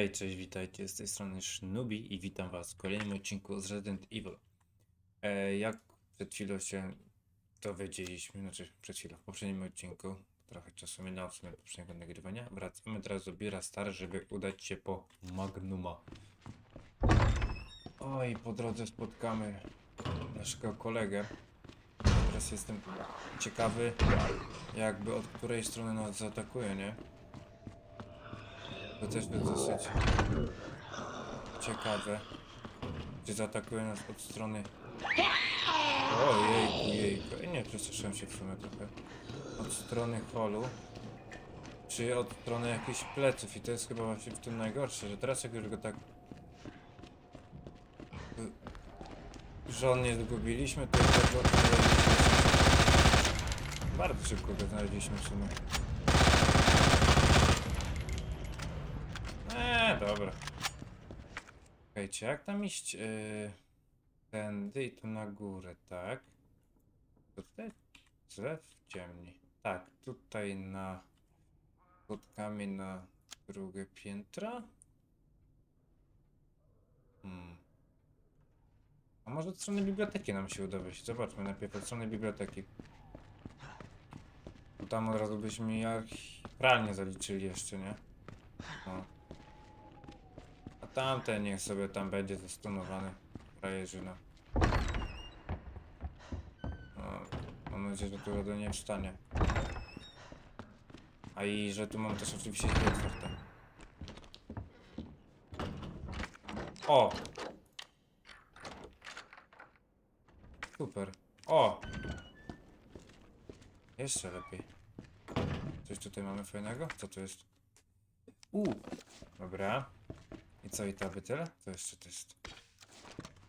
Hej, cześć, witajcie, z tej strony Shnubi i witam was w kolejnym odcinku z Resident Evil. E, jak przed chwilą się dowiedzieliśmy, znaczy przed chwilą, w poprzednim odcinku, trochę czasu minęło w sumie poprzedniego nagrywania, wracamy teraz do biura Star, żeby udać się po Magnuma. Oj, po drodze spotkamy naszego kolegę. Teraz jestem ciekawy, jakby od której strony nas zaatakuje, nie? To też jest dosyć ciekawe. Czy zaatakuje nas od strony... O jejku. Ej, Nie, przestraszyłem się w sumie trochę. Od strony holu. Czy od strony jakichś pleców. I to jest chyba właśnie w tym najgorsze, że teraz jak już go tak... y, Żonnie zgubiliśmy, to jest tak. Bardzo szybko go znaleźliśmy w sumie. Eee, dobra. Czekajcie, jak tam iść? Yy, tędy i tu na górę, tak? Tutaj? Źle w ciemni. Tak, tutaj na... Spotkamy na drugie piętro? Hmm. A może od strony biblioteki nam się uda wyjść? Zobaczmy najpierw od strony biblioteki. Tam od razu byśmy jak pralnie zaliczyli jeszcze, nie? No. Tamten niech sobie tam będzie zastunowany. Frajerzyna. No, mam nadzieję, że tu RODO nie wstanie. A i że tu mam też oczywiście drzwi otwarte. O! Super. O! Jeszcze lepiej. Coś tutaj mamy fajnego? Co to jest? U, dobra. I co, i to by tyle? To jeszcze to jest.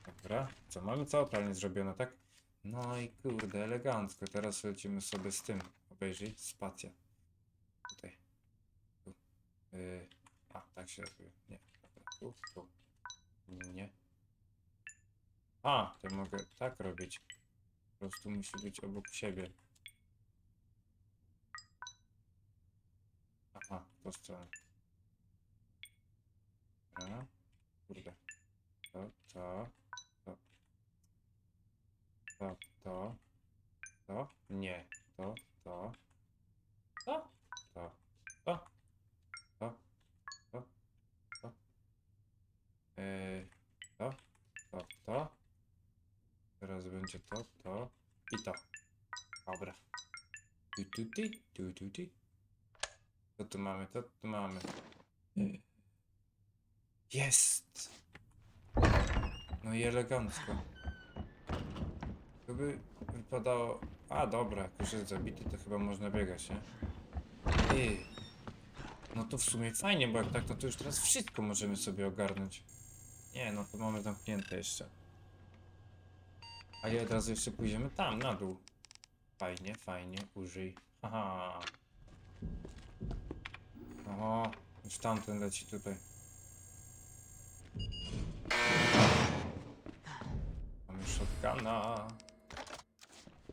Dobra. Co, mamy całą pralnię zrobione, tak? No i kurde, elegancko. Teraz lecimy sobie z tym. Obejrzyj, spacja. Tutaj. Tu. Yy. A, tak się robi. Nie. Tu, tu. Nie. A, to mogę tak robić. Po prostu musi być obok siebie. Aha, tą stronę. Dobra. Kurde. To, to, to. To, to. To. Nie. To, to. To. To. To. To. To. To. Yy, to. To. To. Teraz będzie to, to i to. Dobra. Tu, tu, tu, tu, tu, tu. Co tu mamy? Co tu mamy? Jest! No i elegancko. Gdyby wypadało... A dobra, jak już jest zabity, to chyba można biegać, nie? No to w sumie fajnie, bo jak tak, no to już teraz wszystko możemy sobie ogarnąć. Nie, no to mamy zamknięte jeszcze. A od razu jeszcze pójdziemy tam, na dół. Fajnie, fajnie, użyj. Haha. Oho, już tamten leci tutaj. Shotguna.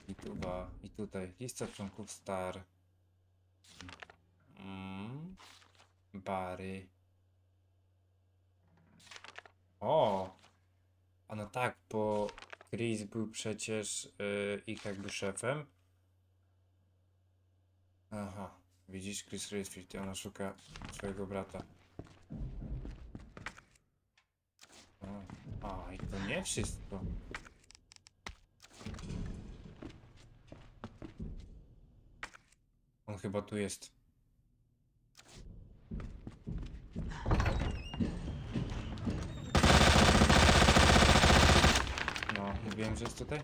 I tuba, i tutaj. Lista członków star. Mm. Bary. O! A no tak, bo Chris był przecież y, ich jakby szefem. Aha, widzisz Chris Redfield, ona szuka swojego brata. O, a i to nie wszystko. Chyba tu jest. No, mówiłem, że jest tutaj.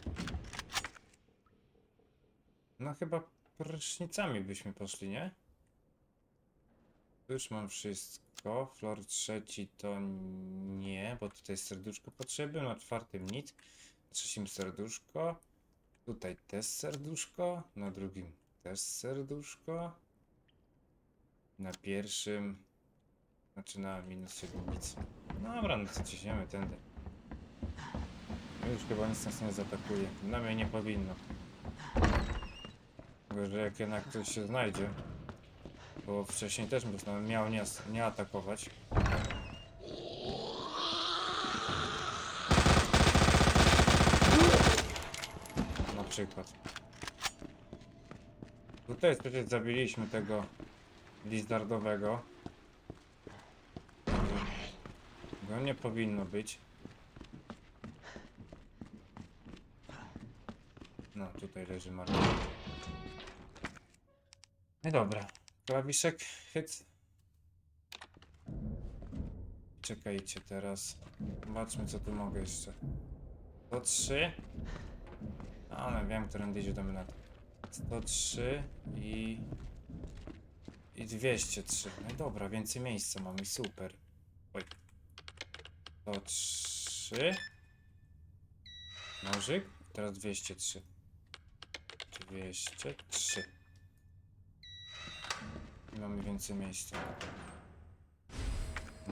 No chyba prysznicami byśmy poszli, nie? Tu Już mam wszystko. Flor trzeci to nie, bo tutaj serduszko potrzeby. Na czwartym nic. Trzecim serduszko. Tutaj też serduszko. Na drugim też serduszko. Na pierwszym... Znaczy na minus siedmicy. Dobra, no co ciśniemy tędy. Już chyba nic nas nie zaatakuje. Na mnie nie powinno. Gorzej jak jednak ktoś się znajdzie. Bo wcześniej też miał nie, nie atakować. Na przykład. Tutaj przecież zabiliśmy tego lizardowego. Także Go nie powinno być. No, tutaj leży marka. No dobra. Klawiszek, hyc. Czekajcie teraz. Zobaczmy co tu mogę jeszcze. 103. Ale wiem, którędy idzie dominat. 103 i... I 203. No dobra, więcej miejsca mamy, super. Oj. 103. Nożyk. Teraz 203. 203. I mamy więcej miejsca.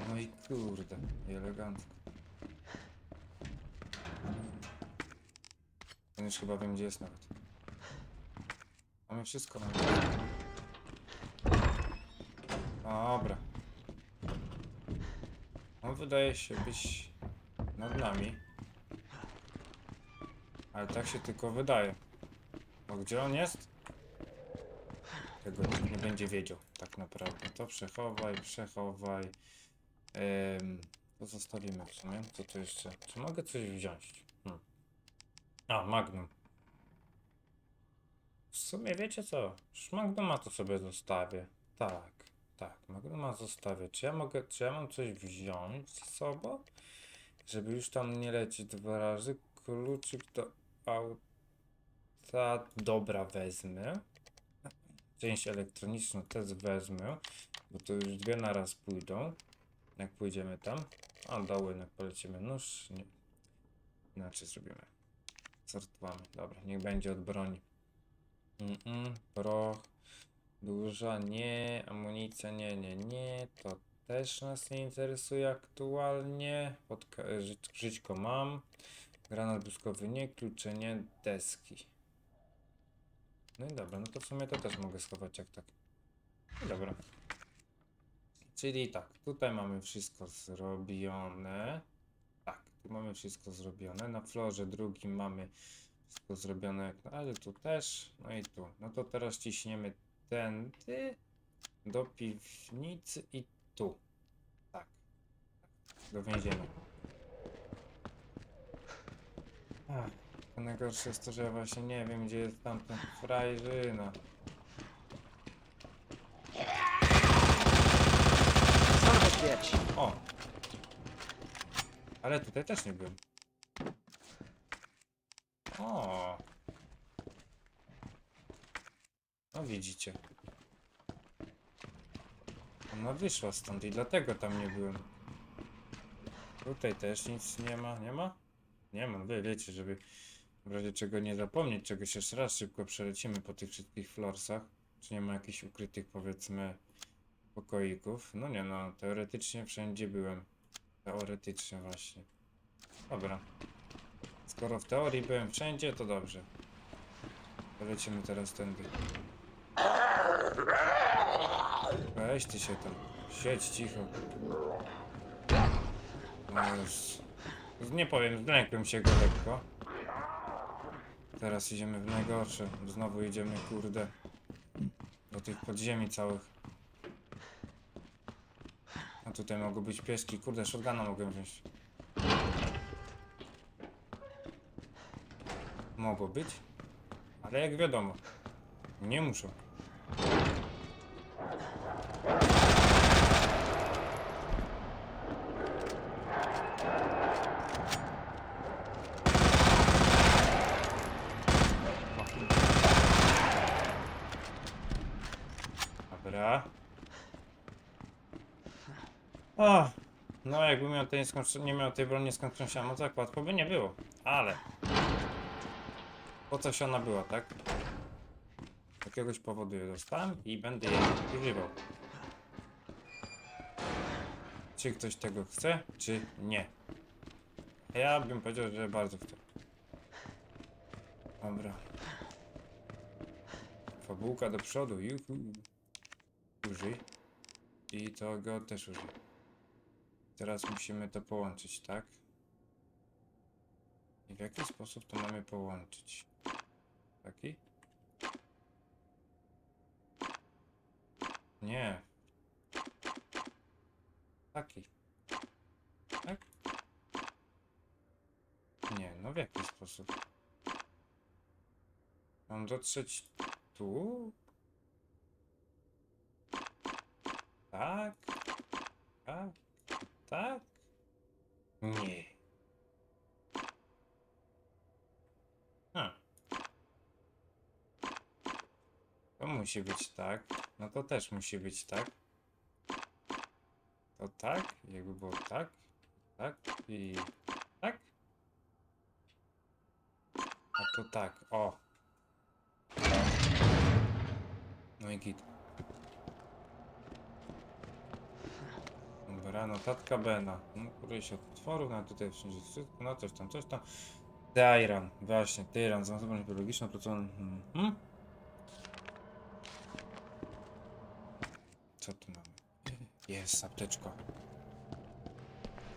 No i kurde, i elegancko. Ten już chyba wiem gdzie jest nawet. Mamy wszystko na Dobra. On wydaje się być nad nami. Ale tak się tylko wydaje. Bo gdzie on jest? Tego nikt nie będzie wiedział, tak naprawdę. To przechowaj, przechowaj. Ym, to zostawimy w sumie. Co tu jeszcze? Czy mogę coś wziąć? Hmm. A, Magnum. W sumie wiecie co? Magnuma to sobie zostawię. Tak, tak, Magnuma zostawię. Czy ja mogę, czy ja mam coś wziąć ze sobą? Żeby już tam nie lecieć dwa razy. Kluczyk do auta. Dobra, wezmę. Część elektroniczną też wezmę, bo to już dwie na raz pójdą. Jak pójdziemy tam. A, doły, jak polecimy nóż. Nie. Inaczej zrobimy. Sortowamy. Dobra, niech będzie od broni. Mm-mm, proch. Duża, nie. Amunicja, nie, nie, nie. To też nas nie interesuje aktualnie. Podka- ży- żyćko mam. Granat błyskowy nie. Klucze nie. Deski. No i dobra, no to w sumie to też mogę schować jak tak. No dobra. Czyli tak, tutaj mamy wszystko zrobione. Tak, tu mamy wszystko zrobione. Na florze drugim mamy wszystko zrobione jak razie, tu też. No i tu. No to teraz ciśniemy tędy do piwnicy i tu. Tak. Do więzienia. Ach, to najgorsze jest to, że ja właśnie nie wiem, gdzie jest tamten frajżyna. O! Ale tutaj też nie byłem. O! No widzicie. Ona wyszła stąd i dlatego tam nie byłem. Tutaj też nic nie ma. Nie ma? Nie ma. Wy wiecie, żeby w razie czego nie zapomnieć czegoś jeszcze raz szybko przelecimy po tych wszystkich florsach. Czy nie ma jakichś ukrytych powiedzmy pokoików. No nie no, teoretycznie wszędzie byłem. Teoretycznie właśnie. Dobra. Skoro w teorii byłem wszędzie, to dobrze. Lecimy teraz tędy. Weź ty się tam. Siedź cicho. No już. Nie powiem, zlękłem się go lekko. Teraz idziemy w najgorsze. Znowu idziemy, kurde. Do tych podziemi całych. A tutaj mogą być pieski. Kurde, shotguna mogę wziąć. Mogło być. Ale jak wiadomo, nie muszą. Dobra. O, no jakby miał tej nie miał tej broni nieskończoną siano, tak łatwo by nie było. Ale po coś ona była, tak? Z jakiegoś powodu je dostałem i będę jej używał. Czy ktoś tego chce, czy nie? Ja bym powiedział, że bardzo chcę. Dobra. Fabułka do przodu, juhu. Użyj. I to go też użyj. Teraz musimy to połączyć, tak? I w jaki sposób to mamy połączyć? Taki? Nie. Taki. Tak? Nie, no w jaki sposób? Mam dotrzeć tu? Tak? Tak? Tak? Nie. A. To musi być tak. No to też musi być tak. To tak, jakby było tak, tak i tak. A to tak, o. No i git. Dobra, notatka Bena. No, któryś od utworów, no tutaj wszędzie wszystko, no coś tam, coś tam. Tyran, właśnie, Tyran, zastosowanie biologiczne, opracowany. Mhm. Jest, apteczka.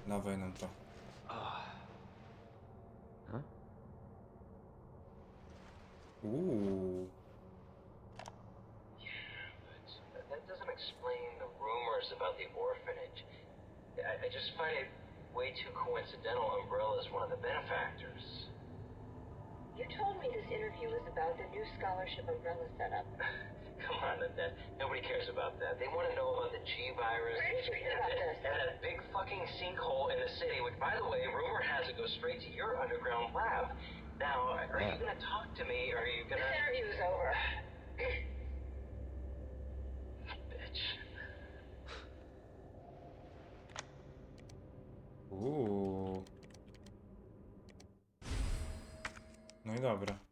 Dawaj nam to. Ah. Uuu. But that doesn't explain the rumors about the orphanage. I, I just find it way too coincidental Umbrella's one of the benefactors. You told me this interview was about the new scholarship umbrella setup. Come on, Annette. Nobody cares about that. They want to know about the G virus Where did you hear and, that- and that big fucking sinkhole in the city, which, by the way, rumor has it goes straight to your underground lab. Now, are you going to talk to me? Or are you going to... This to. interview is over. Bitch. Uuu. No i dobra.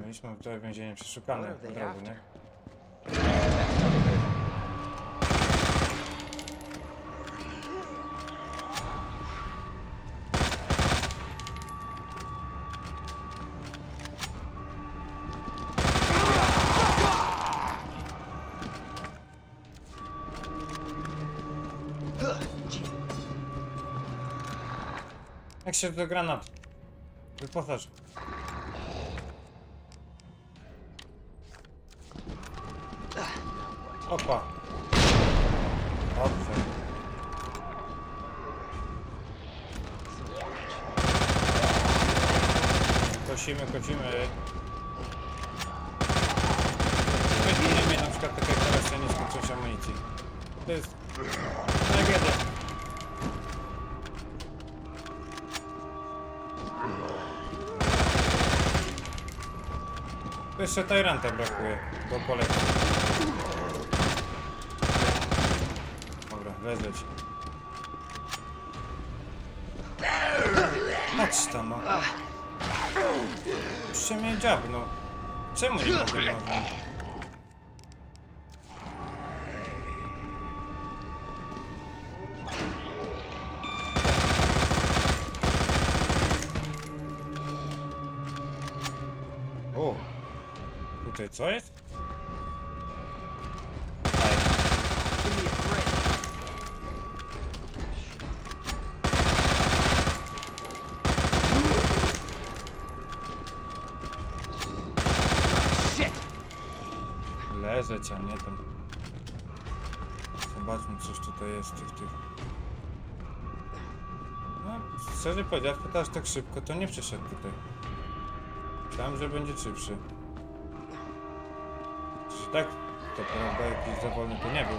Mieliśmy tutaj więzienie przeszukane What are od razu, nie? Jak się do granat? Wyposaż. Opa. Dobrze. Kosimy, kosimy. Weźmy mnie na przykład tak jak teraz ja nie skończyć amunicji. To jest tragedia. Jeszcze Tyranta brakuje do kolekcji. Dobra, wezwać. Patrz tam, no. Jeszcze mnie dziabnął. Czemu nie mogę nożem? O! Tutaj co jest? Give me a break. Shit! Leżeć, a nie tam. Zobaczmy, coś tutaj jest tych, tych. No, szczerze powiedziawszy, to aż tak szybko to nie przyszedł tutaj. Myślałem, że będzie szybszy. Czy tak, to prawda, jakiś za wolny to nie był.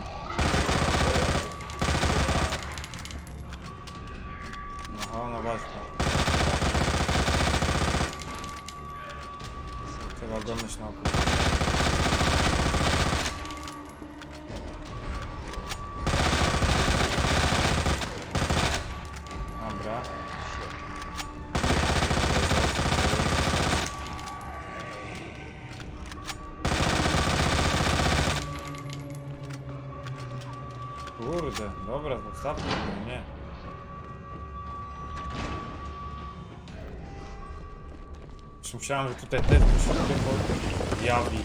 No, no właśnie. Trzeba go na oku. Dobra, zostawmy go, no nie. Już myślałem, że tutaj też muszę się pojawi.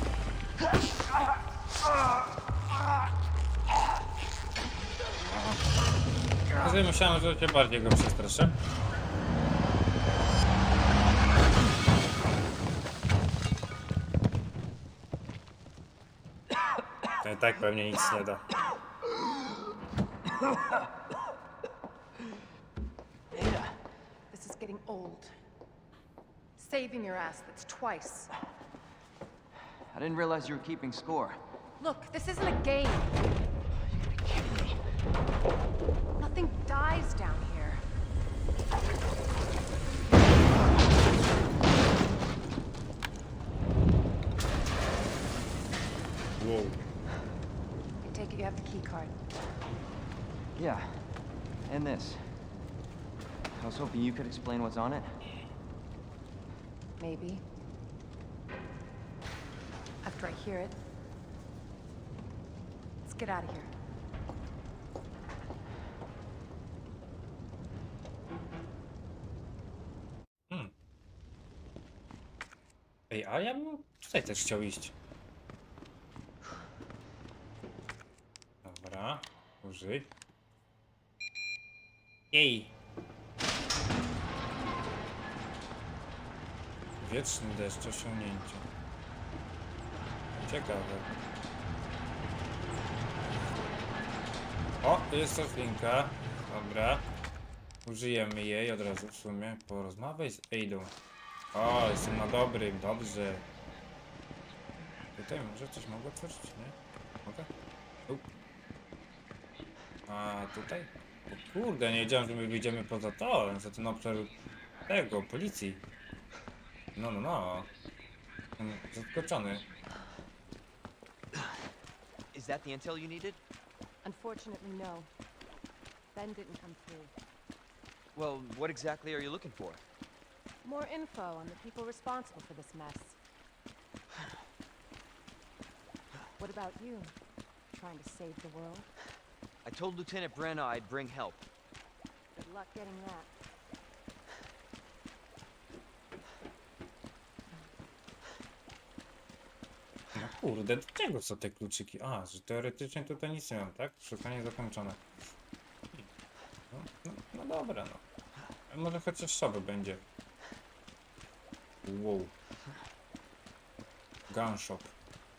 Może myślałem, że cię bardziej go przestraszę. I tak pewnie nic nie da. Ada, this is getting old. Saving your ass, that's twice. I didn't realize you were keeping score. Look, this isn't a game. You gotta be kidding me. Nothing dies down here. Wow. I take it you have the key card. Yeah, and this. I was hoping you could explain what's on it. Maybe. After I hear it. Let's get out of here. Hmm. Ej, a ja bym tutaj też chciał iść. Dobra, użyj. Jej! Wieczny deszcz, osiągnięcie. Ciekawe. O, jest to linka. Dobra. Użyjemy jej od razu w sumie. Porozmawiaj z Aidą. O, jestem na dobrym, dobrze. Tutaj może coś mogę otworzyć, nie? Mogę? A tutaj? O kurde, nie wiedziałem, że my wyjdziemy poza to, za ten obszar tego, policji. No, no, no. Jestem Zaskoczony. Is that the intel you needed? Unfortunately, no. Ben didn't come through. Well, what exactly are you looking for? More info on the people responsible for this mess. What about you? Trying to save the world? I told Lieutenant Brenna I'd bring help. Good luck getting that. No kurde, do czego są te kluczyki? A, że teoretycznie tutaj nic nie mam, tak? Szukanie zakończone. No, no, no dobra, no. A Może chociaż szoby będzie. Wow. Gun shop.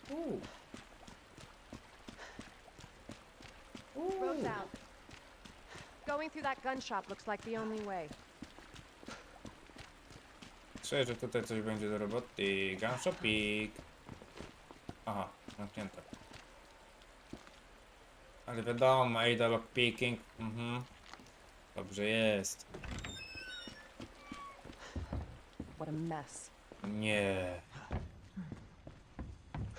Uuu. Road's out. Going through that gun shop looks like the only way. Czuję, że tutaj coś będzie do roboty. Gun shopik. Aha, zamknięte. Ale wiadomo, Ada lockpicking. Mhm. Dobrze jest. What a mess. Nie.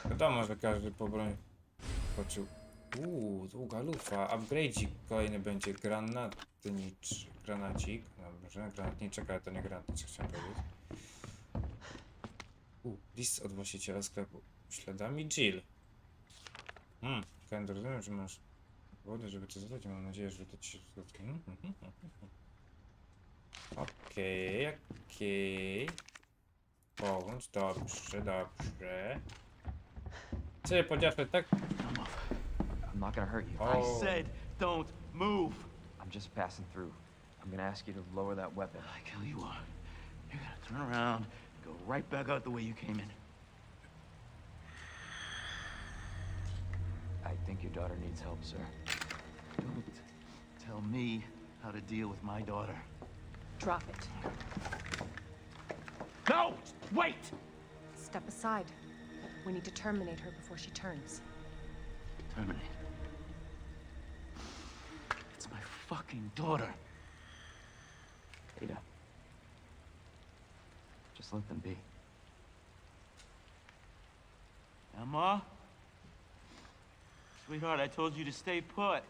Wiadomo, że każdy po broń poczuł. Uuu, długa lufa. Upgrade'ik kolejny będzie granatnicz. Granacik. Dobrze, granatniczek, ale to nie granatniczek chciałem powiedzieć. Uuu, list od właściciela sklepu. Śladami Jill. Hmm, Kender, rozumiem, że masz powody, żeby to zadać. Mam nadzieję, że to ci się spotka. Mhm, mhm, mhm. Okej, okej. Połącz, dobrze, dobrze. Czyli powiedziawszy tak. I'm not gonna hurt you. Oh. I said, don't move. I'm just passing through. I'm gonna ask you to lower that weapon. Like hell you are. You're gonna turn around, go right back out the way you came in. I think your daughter needs help, sir. Don't tell me how to deal with my daughter. Drop it. No! Wait! Step aside. We need to terminate her before she turns. Terminate. It's my fucking daughter. Ada. Just let them be. Emma? Sweetheart, I told you to stay put.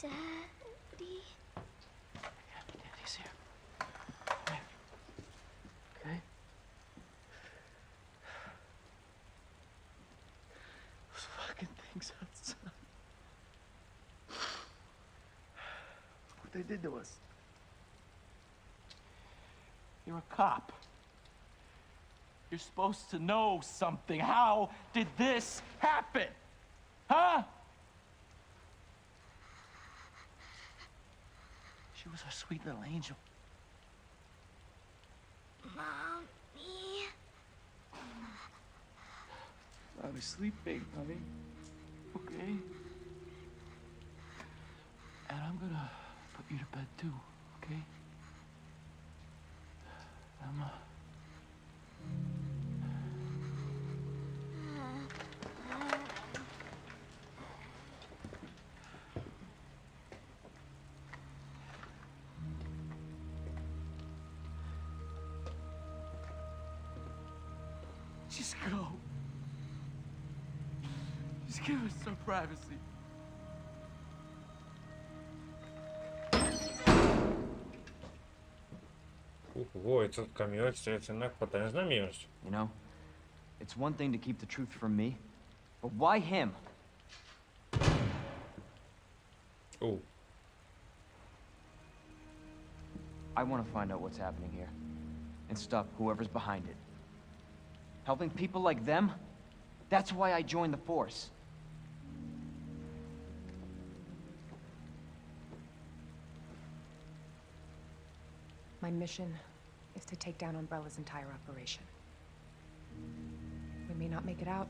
Daddy. Yeah, Daddy's here. Come here. Okay? Those fucking things outside. What they did to us. You're a cop. You're supposed to know something. How did this happen? Huh? She was our sweet little angel. Mommy. Obviously. sleeping, honey. Okay? And I'm gonna put you to bed too, okay? Emma. Just go. Just give us some privacy. Oj, co taka miłość, to jest jednak potężna miłość. You know, it's one thing to keep the truth from me, but why him? Oh. I want to find out what's happening here and stop whoever's behind it. Helping people like them? That's why I joined the Force. My mission is to take down Umbrella's entire operation. We may not make it out.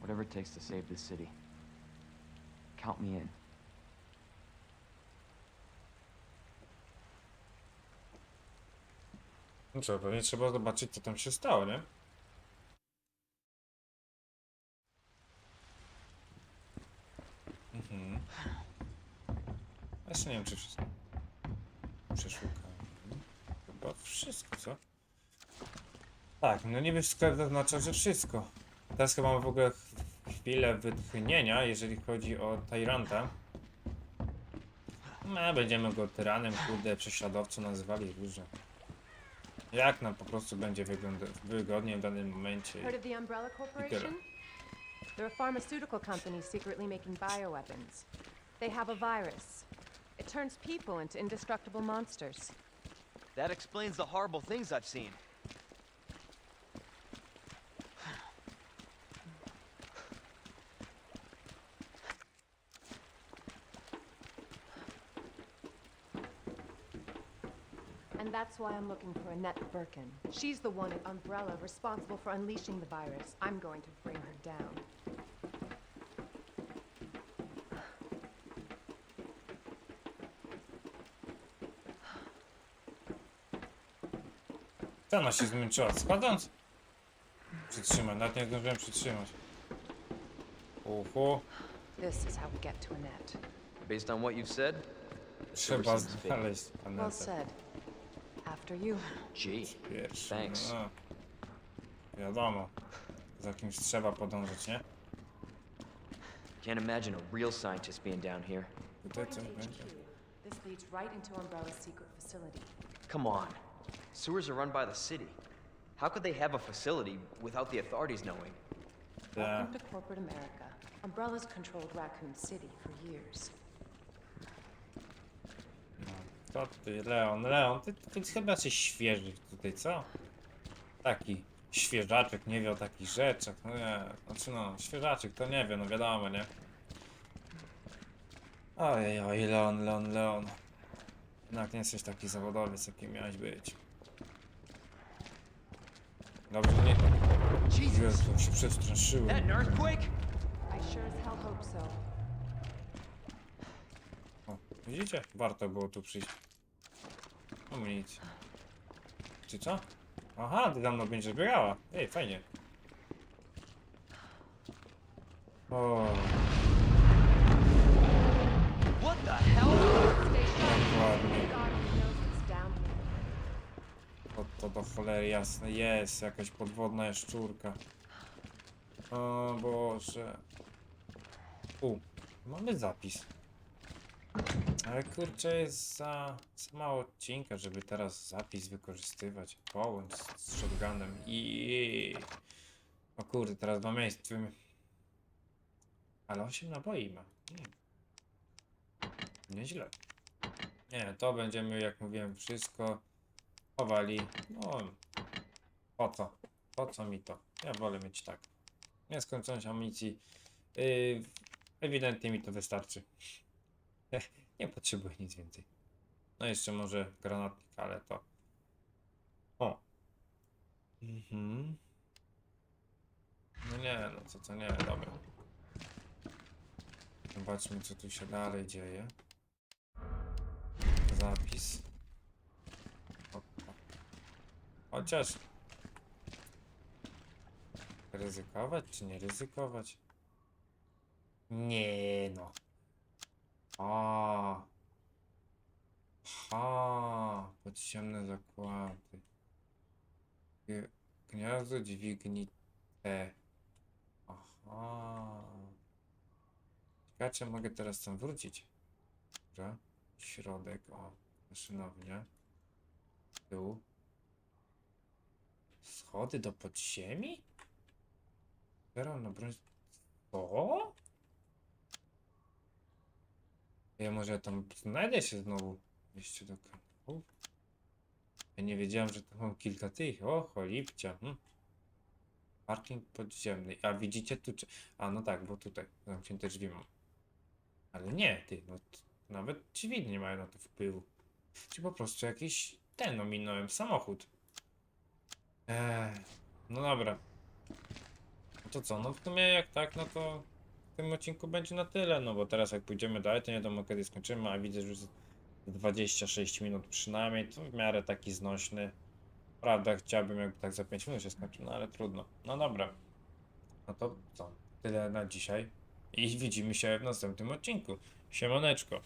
Whatever it takes to save this city. Count me in. No co, pewnie trzeba zobaczyć, co tam się stało, nie? Mhm. Jeszcze nie wiem, czy wszystko. Przeszukałem. Chyba wszystko, co? Tak, no niby sklep zaznacza, że wszystko. Teraz chyba mam w ogóle ch- chwilę wytchnienia, jeżeli chodzi o Tyranta. No, będziemy go tyranem, kurde, prześladowcą nazywali różne. Jak nam po prostu będzie wygodnie w danym momencie. Heard of the Umbrella Corporation? They're a pharmaceutical company secretly making bioweapons. They have a virus. It turns people into indestructible monsters. That explains the horrible things I've seen. And that's why I'm looking for Annette Birkin. She's the one at Umbrella responsible for unleashing the virus. I'm going to bring her down. Co ona się zmęczyła? Spadąc? Przytrzymać, nawet nie zdążyłem przytrzymać. Uhu, This is how we get to Annette. Based on what you've said, trzeba seems fake. znaleźć Well planetę. said. After you. gee, Pierwszy. Thanks. No. Wiadomo. Za kimś trzeba podążać, nie? can't imagine a real scientist being down here. Tutaj coś According to będzie. HQ, this leads right into Umbrella's secret facility. Come on. Sewers are run by the city. How could they have a facility without the authorities knowing? Te... Welcome to corporate America. Umbrella's controlled Raccoon City for years. Co ty, Leon, Leon, ty, ty chyba jesteś świeży tutaj, co? Taki świeżaczek, nie wie o takich rzeczach, no nie, znaczy no, świeżaczek to nie wie, no wiadomo, nie? Ojej, oj, Leon, Leon, Leon. Jednak nie jesteś taki zawodowiec, jaki miałeś być. Dobrze, nie... Jezu, się przestraszyłem. That an earthquake? I sure as hell hope so. O, widzicie? Warto było tu przyjść. Amunicja. Czy co? Aha, ty za mną będziesz biegała. Ej, fajnie. O, To, do cholery jasne. Jest, jakaś podwodna jaszczurka. O Boże. U, mamy zapis. Ale kurczę, jest za, za mało odcinka, żeby teraz zapis wykorzystywać. Połącz z, z shotgunem i... O kurde, teraz ma miejsce. Ale 8 naboi ma. Hmm. Nieźle. Nie, to będziemy, jak mówiłem, wszystko No, po co? Po co mi to? Ja wolę mieć tak. Nieskończoność amunicji. Yy, ewidentnie mi to wystarczy. Nie potrzebuję nic więcej. No jeszcze może granatnik, ale to... O. Mhm. No nie, no co to nie, dobra. Zobaczmy co tu się dalej dzieje. Zapis. Opa. Chociaż... Ryzykować czy nie ryzykować? Nie no. A. Podziemne zakłady. Gniazdo dźwigni. Aha. Ciekawe, mogę teraz tam wrócić. Dobra. Środek, o. Maszynownia. Tył. Schody do podziemi? Zero na broń. Co? Ja może tam znajdę się znowu. Wejście do kanału. Ja nie wiedziałem, że tam mam kilka tych. O, cholipcia. Hm. Parking podziemny. A widzicie tu? Czy... A no tak, bo tutaj zamknięte drzwi mam. Ale nie, ty, no nawet drzwi nie mają na to wpływu. Czy po prostu jakiś ten ominąłem samochód. Eee, no dobra. To co, no w sumie jak tak, no to w tym odcinku będzie na tyle, no bo teraz jak pójdziemy dalej, to nie wiadomo kiedy skończymy, a widzę, że już jest 26 minut przynajmniej, to w miarę taki znośny. Prawda, chciałbym jakby tak za 5 minut się skończył, no ale trudno. No dobra. No to co, tyle na dzisiaj i widzimy się w następnym odcinku. Siemaneczko.